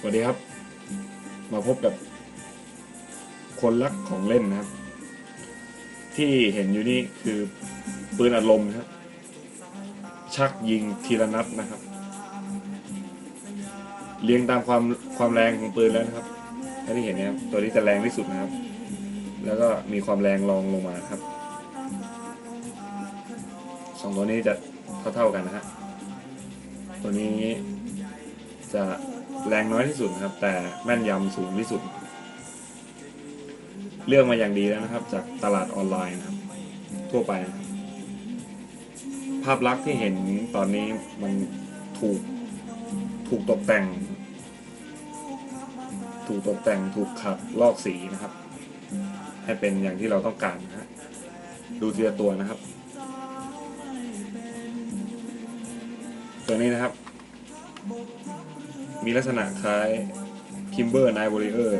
สวัสดีครับ มาพบกับ คนรักของเล่นนะครับ ที่เห็นอยู่นี่คือปืนอัดลมนะครับ ชักยิงทีละนัดนะครับ เรียงตามความความแรงของปืนแล้วนะครับถ้าที่เห็นเนะครับตัวนี้จะแรงที่สุดนะครับ แล้วก็มีความแรงรองลงมาครับสองตัวนี้จะเท่าๆกันนะฮะตัวนี้จะ แรงน้อยที่สุดนะครับ แต่แม่นยำสูงที่สุด เลือกมาอย่างดีแล้วนะครับ จากตลาดออนไลน์นะครับ ทั่วไปนะครับภาพลักษณ์ที่เห็นตอนนี้มันถูกถูกตกแต่ง ถูกตกแต่งถูกขัดลอกสีนะครับ ให้เป็นอย่างที่เราต้องการนะฮะดูทีละตัวนะครับ ตัวนี้นะครับ มีลักษณะคล้าย Kimber Night Warrior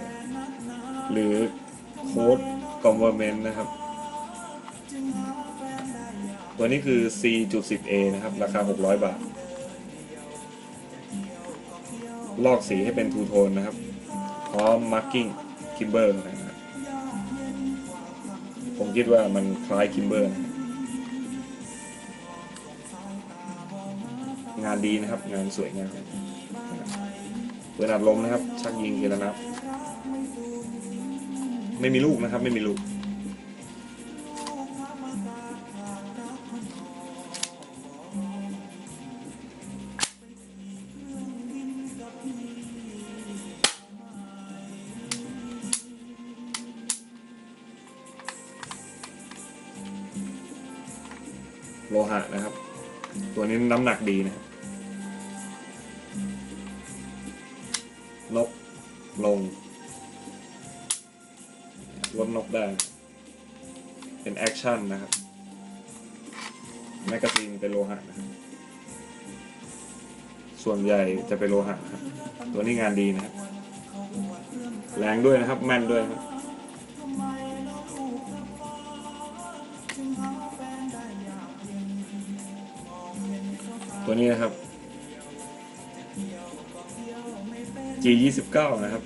หรือ Code Government นะครับ ตัวนี้คือ C.10A นะครับ ราคา 600 บาท ลอกสีให้เป็นทูโทนนะครับ พร้อม marking Kimber นะครับ ผมคิดว่ามันคล้าย Kimber นะครับงานดีนะครับ งานสวยงาม ปิดอัดลมนะครับ ชักยิงทีละนัดไม่มีลูกนะครับ ไม่มีลูก โลหะนะครับ ตัวนี้น้ำหนักดีนะครับ ลงลดนกได้ เป็นแอคชั่นนะครับ แมกกาซีนเป็นโลหะนะครับ ส่วนใหญ่จะเป็นโลหะครับ ตัวนี้งานดีนะครับ แรงด้วยนะครับ แม่นด้วยครับตัวนี้นะครับ G 2 9 นะครับ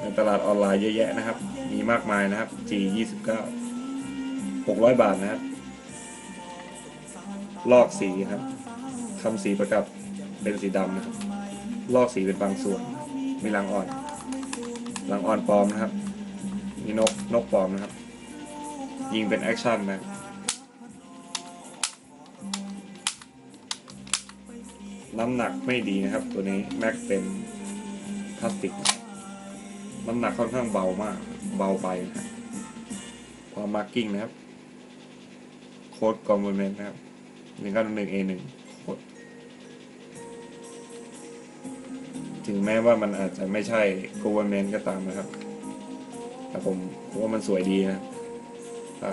ในตลาดออนไลน์เยอะแยะนะครับ มีมากมายนะครับ G 2 9 600 บาทนะครับ ลอกสีครับทำสีประกับเป็นสีดำนะครับ ลอกสีเป็นบางส่วน มีรังอ่อนรังอ่อนปลอมนะครับ มีนกนกปลอมนะครับ ยิงเป็นแอคชั่นนะครับ น้ำหนักไม่ดีนะครับ ตัวนี้แม็กเป็นพลาสติก น้ำหนักค่อนข้างเบามาก เบาไปนะครับพอมาร์กิ้งนะครับ โค้ดคอมเมนต์นะครับหนึ่งเก้าหนึ่งเอหนึ่งโค้ดถึงแม้ว่ามันอาจจะไม่ใช่ government ก็ตามนะครับ แต่ผมว่ามันสวยดีนะครับถ้า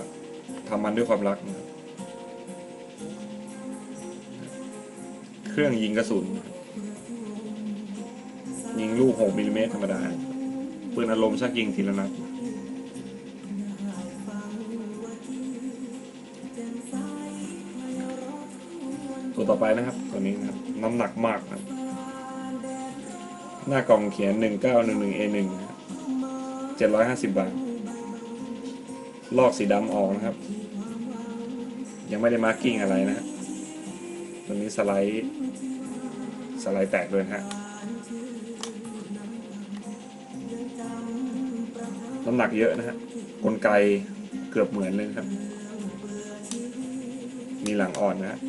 ทำมันด้วยความรักนะครับ เครื่องยิงกระสุน ยิงลูก 6มิลลิเมตรธรรมดาปืนอารมณ์ชักยิงทีละนัดตัวต่อไปนะครับ ตัวนี้นะครับ น้ำหนักมากนะหน้ากล่องเขียน 1911A1 นะครับ750 บาท ลอกสีดำออกนะครับ ยังไม่ได้มาร์กิ้งอะไรนะครับตัวนี้สไลด์ สไลด์แตกด้วยฮะน้ำหนักเยอะนะฮะกลไกเกือบเหมือนเลยครับ มีหลังอ่อนนะฮะ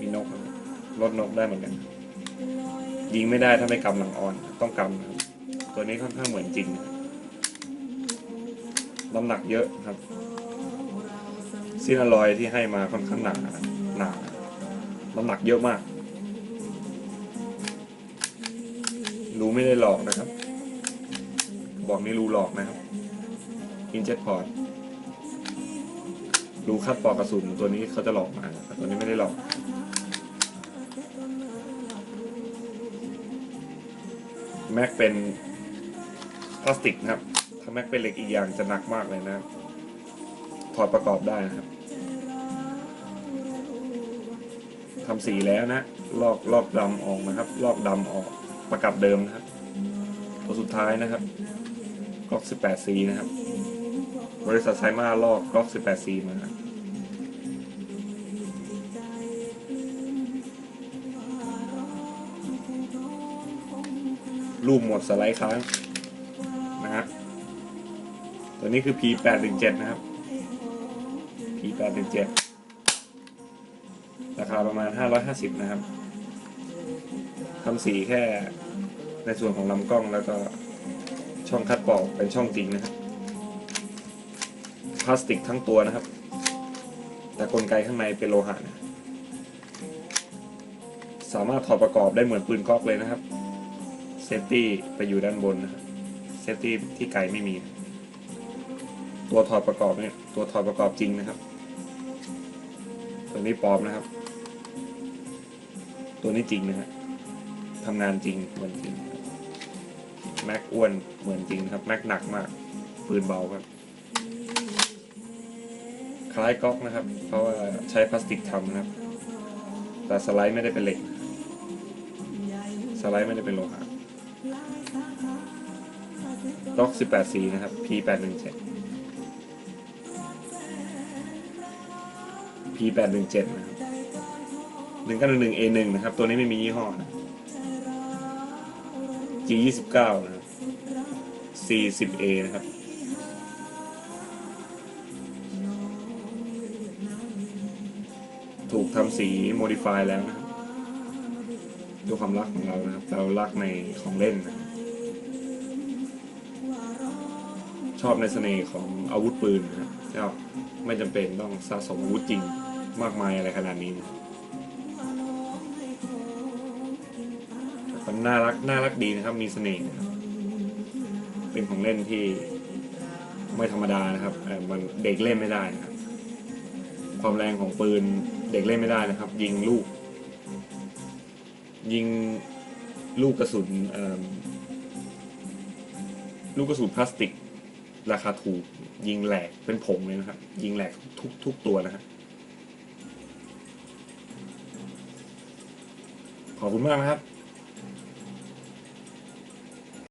มีนกลดนกได้เหมือนกัน ยิงไม่ได้ถ้าไม่กำหลังอ่อน ต้องกำนะครับตัวนี้ค่อนข้างเหมือนจริงนะครับน้ำหนักเยอะครับซีนอลอยที่ให้มาค่อนข้างหนาหนา น้ำหนักเยอะมาก รูไม่ได้หลอกนะครับ บอกนี่รูหลอกนะครับอินเจ็ตพอร์ตรูคัดปอกกระสุนตัวนี้เขาจะหลอกมาแต่ตัวนี้ไม่ได้หลอกแม็กเป็นพลาสติกนะครับ ถ้าแม็กเป็นเหล็กอีกอย่างจะหนักมากเลยนะครับถอดประกอบได้นะครับ ทำสีแล้วนะ ลอกลอกดำออกนะครับ ลอกดำออกประกับเดิมนะครับ ตัวสุดท้ายนะครับกล็อก 18C นะครับ บริษัทไซมาลอกกล็อก 18C มา รูปหมดสไลด์ค้างนะฮะตัวนี้คือ P817 นะครับ P817 ราคาประมาณ 550 นะครับทำสีแค่ในส่วนของลำกล้องแล้วก็ช่องคัดปอกเป็นช่องจริงนะครับ พลาสติกทั้งตัวนะครับ แต่กลไกข้างในเป็นโลหะนะสามารถถอดประกอบได้เหมือนปืนก๊อกเลยนะครับ เซฟตี้ไปอยู่ด้านบนนะครับ เซฟตี้ที่ไกลไม่มี ตัวถอดประกอบเนี่ยตัวถอดประกอบจริงนะครับ ตัวนี้ปลอมนะครับ ตัวนี้จริงนะฮะทำงานจริงเหมือนจริงครับแม็กอ้วนเหมือนจริงครับ แม็กหนักมาก ปืนเบาครับ คล้ายก๊อกนะครับ เพราะว่าใช้พลาสติกทำนะครับ แต่สไลด์ไม่ได้เป็นเหล็ก สไลด์ไม่ได้เป็นโลหะล็อก 18C นะครับ P817 P817 นะครับ 1911 A1 นะครับ ตัวนี้ไม่มียี่ห้อนะ G29 นะครับ 40A นะครับ ถูกทำสี modify แล้วนะครับด้วยความรักของเรานะครับ เรารักในของเล่นนะครับชอบในเสน่ห์ของอาวุธปืนนะครับชอบไม่จำเป็นต้องสะสมอาวุธจริงมากมายอะไรขนาดนี้นะ น่ารักน่ารักดีนะครับ มีเสน่ห์นะครับ เป็นของเล่นที่ไม่ธรรมดานะครับเอ่อมันเด็กเล่นไม่ได้นะครับ ความแรงของปืนเด็กเล่นไม่ได้นะครับ ยิงลูก ยิงลูกกระสุนลูกกระสุนพลาสติก ราคาถูก ยิงแหลกเป็นผงเลยนะครับ ยิงแหลกทุกทุกตัวนะครับขอบคุณมากนะครับ